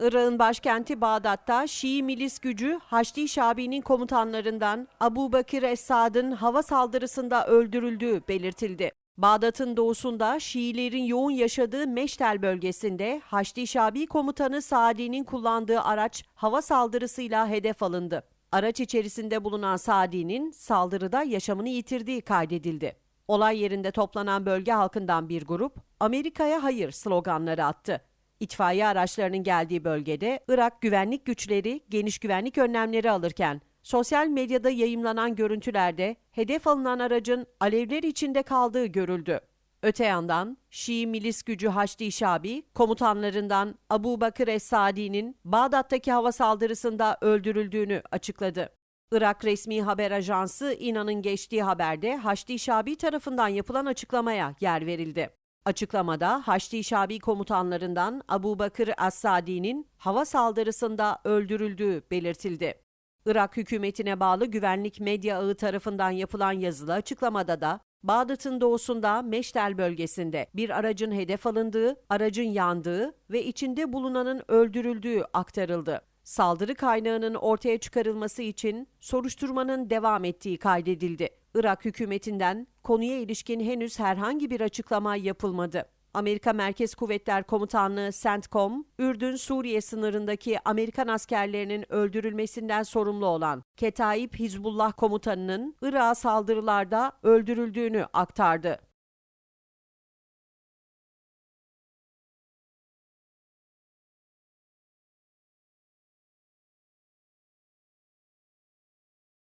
Irak'ın başkenti Bağdat'ta Şii milis gücü Haçlı Şabi'nin komutanlarından Abu Bakir Esad'ın hava saldırısında öldürüldüğü belirtildi. Bağdat'ın doğusunda Şiilerin yoğun yaşadığı Meştel bölgesinde Haçlı Şabi komutanı Saadi'nin kullandığı araç hava saldırısıyla hedef alındı. Araç içerisinde bulunan Saadi'nin saldırıda yaşamını yitirdiği kaydedildi. Olay yerinde toplanan bölge halkından bir grup Amerika'ya hayır sloganları attı. İtfaiye araçlarının geldiği bölgede Irak güvenlik güçleri geniş güvenlik önlemleri alırken sosyal medyada yayımlanan görüntülerde hedef alınan aracın alevler içinde kaldığı görüldü. Öte yandan Şii milis gücü Haçlı Şabi komutanlarından Abu Bakır Es-Sadi'nin Bağdat'taki hava saldırısında öldürüldüğünü açıkladı. Irak resmi haber ajansı İNA'nın geçtiği haberde Haçlı Şabi tarafından yapılan açıklamaya yer verildi. Açıklamada Haçlı Şabi komutanlarından Abu Bakır As-Sadi'nin hava saldırısında öldürüldüğü belirtildi. Irak hükümetine bağlı güvenlik medya ağı tarafından yapılan yazılı açıklamada da Bağdat'ın doğusunda Meştel bölgesinde bir aracın hedef alındığı, aracın yandığı ve içinde bulunanın öldürüldüğü aktarıldı. Saldırı kaynağının ortaya çıkarılması için soruşturmanın devam ettiği kaydedildi. Irak hükümetinden konuya ilişkin henüz herhangi bir açıklama yapılmadı. Amerika Merkez Kuvvetler Komutanlığı CENTCOM, Ürdün-Suriye sınırındaki Amerikan askerlerinin öldürülmesinden sorumlu olan Ketaib Hizbullah komutanının Irak'a saldırılarda öldürüldüğünü aktardı.